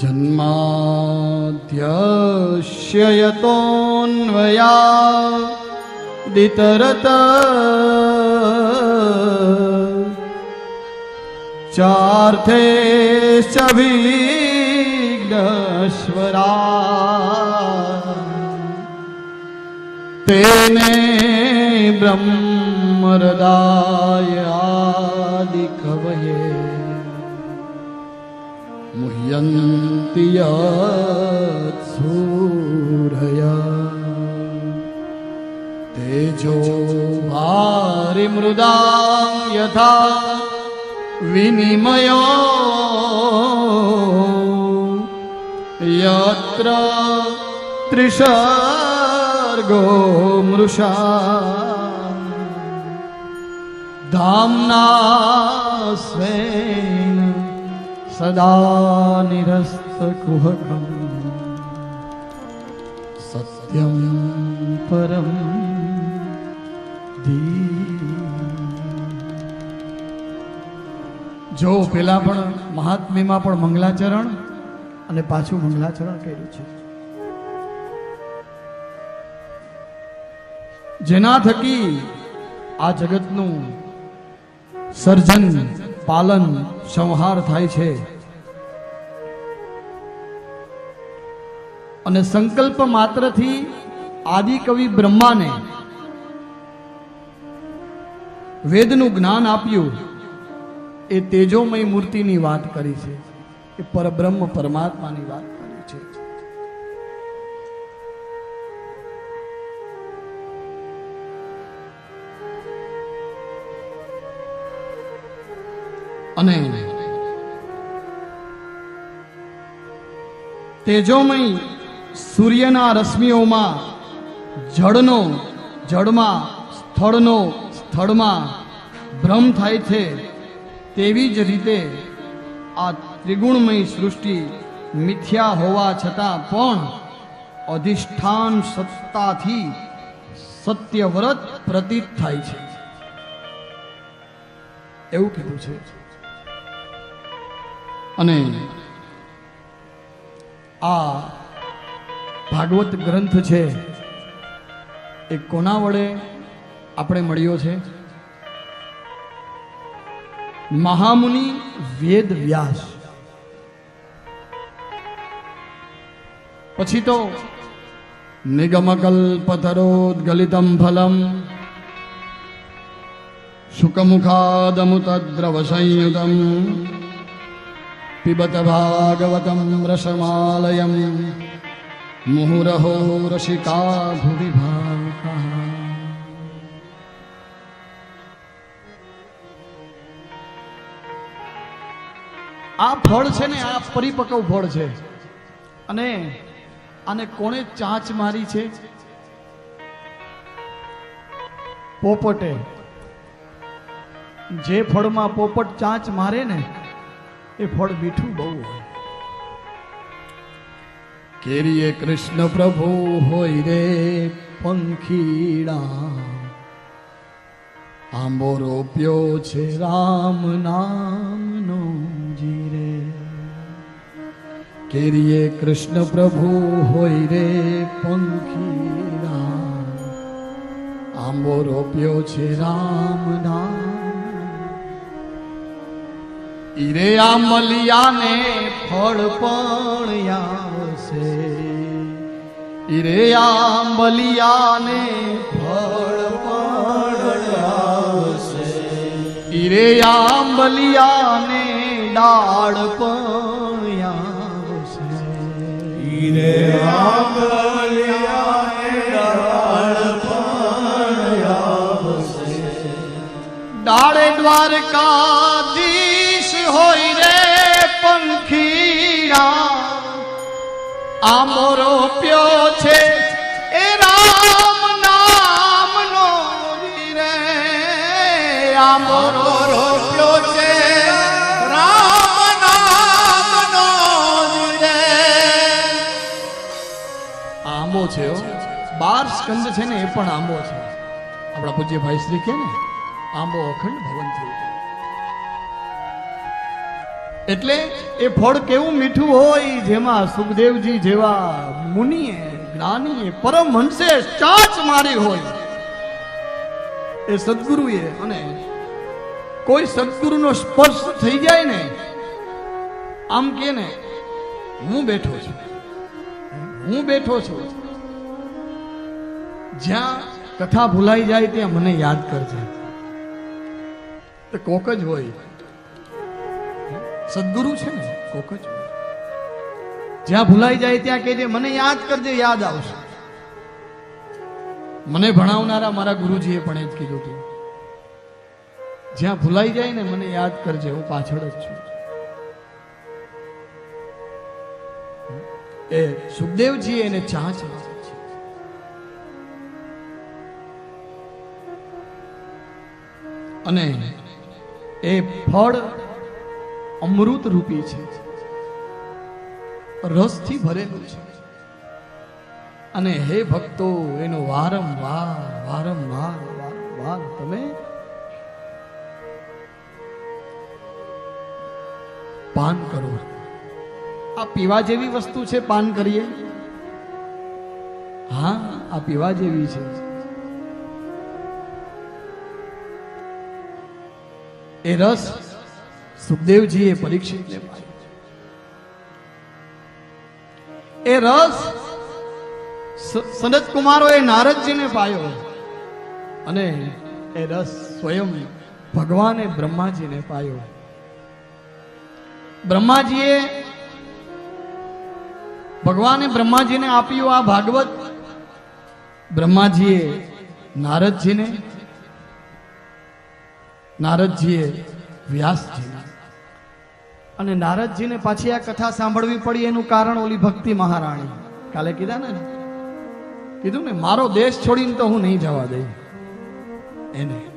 जन्माद्यस्य यतोऽन्वया दितरत चार्थे विघ्नस्वरा तेने ब्रह्मरदाय आदिकवये मुह्यन्ति यत्सूरया तेजो भारिमृदां यथा विनिमयो यत्र त्रिसर्गो मृषा धाम्ना स्वेन સદા નિરસ્તકુહકમ સત્યમ પરમ જો પેલા પણ મહાત્મ્યમાં પણ મંગલાચરણ અને પાછું મંગલાચરણ કર્યું છે. જેના થકી આ જગતનું સર્જન પાલન સંહાર થાય છે. અને સંકલ્પ માત્રથી આદિ કવિ બ્રહ્માને વેદનું જ્ઞાન આપ્યું એ તેજોમય મૂર્તિની વાત કરી છે. એ પરબ્રહ્મ પરમાત્માની વાત કરી છે. અને તેજોમય સૂર્યના રશ્મિઓમાં, જળનો, જળમાં, સ્થળનો, સ્થળમાં ભ્રમ થાય છે તેવી જ રીતે આ ત્રિગુણમય સૃષ્ટિ મિથ્યા હોવા છતાં પણ અધિષ્ઠાન સત્તાથી સત્યવ્રત પ્રતીત થાય છે. એવું કીધું છે. અને આ ભાગવત ગ્રંથ છે એ કોના વડે આપણે મળ્યો છે? મહામુનિ વેદ વ્યાસ. પછી તો નિગમકલ્પતરોદ્ગલિતમ ફલમ શુકમુખાદમુતદ્રવ સંયુતમ ભાગવતમ રસમાલયમ મુહુરહો રસિકા ભુવિ ભાકા આ ફળ છે ને, આ પરિપક્વ ફળ છે. અને આને કોણે ચાંચ મારી છે? પોપટે. જે ફળમાં પોપટ ચાંચ મારે ને એ ફળ મીઠું બહુ હોય કેરીએ કૃષ્ણ પ્રભુ હોય રે પંખીડા આંબો રોપ્યો છે રામ નામનો જીરે કેરીએ કૃષ્ણ પ્રભુ હોય રે પંખીડા આંબો રોપ્યો છે રામ નામ ઈરે આંબલિયાને ફળ પણ આવશે. ઈરે આંબલિયાને ફળ પણ આવશે. ઈરે આંબલિયાને ડાળ પણ આવશે. ઈરે આ મલિયાને ડાળ પણ આવશે. ડાળે દ્વારકાધીશ આંબો પ્યો છે એ રામ નામનો રે આંબો રોપ્યો છે રામ નામનો રે આંબો છે. બાર સ્કંદ છે ને એ પણ આંબો છે. આપણા પૂજ્ય ભાઈ શ્રી કે ને? આંબો અખંડ ભવન થયું એટલે એ ફળ કેવું મીઠું હોય જેમાં સુખદેવજી જેવા મુનિએ, જ્ઞાનીએ પરમહંસે ચાંચ મારી હોય. એ સદગુરુએ અને કોઈ સદગુરુનો સ્પર્શ થઈ જાય ને, આમ કે ને, હું બેઠો છું. હું બેઠો છું. જ્યાં કથા ભૂલાઈ જાય ત્યાં મને યાદ કરજે. તો કોક જ હોય. સદગુરુ છે ને, કોક જ. જ્યાં ભૂલાઈ જાય ત્યાં કહેજે, મને યાદ કરજે, યાદ આવશે. મને ભણાવનારા મારા ગુરુજીએ પણ એ જ કીધું હતું. જ્યાં ભૂલાઈ જાય ને, મને યાદ કરજે, હું પાછળ જ છું. એ સુખદેવજી એને ચા છે અને એ ફળ અમૃત રૂપી છે. રસથી ભરેલું છે. અને હે ભક્તો, એનો વારંવાર વારંવાર વારંવાર તમે પાન કરો. આ પીવા જેવી વસ્તુ છે, પાન કરીએ? હા, આ પીવા જેવી છે. એ રસ સુખદેવજીએ પરીક્ષિતને પાયો એ રસ સનત સનત એ નારદજીને પાયો અને એ રસ સ્વયં ભગવાને બ્રહ્માજીને પાયો. બ્રહ્માજીએ ભગવાને બ્રહ્માજીને આપ્યું આ ભાગવત. બ્રહ્માજીએ નારદજીને, નારદજીએ વ્યાસજીને અને નારદજીને પાછી આ કથા સાંભળવી પડી એનું કારણ ઓલી ભક્તિ મહારાણી. કાલે કીધા ને? કીધું ને, મારો દેશ છોડીને તો હું નહીં જવા દઈ. એને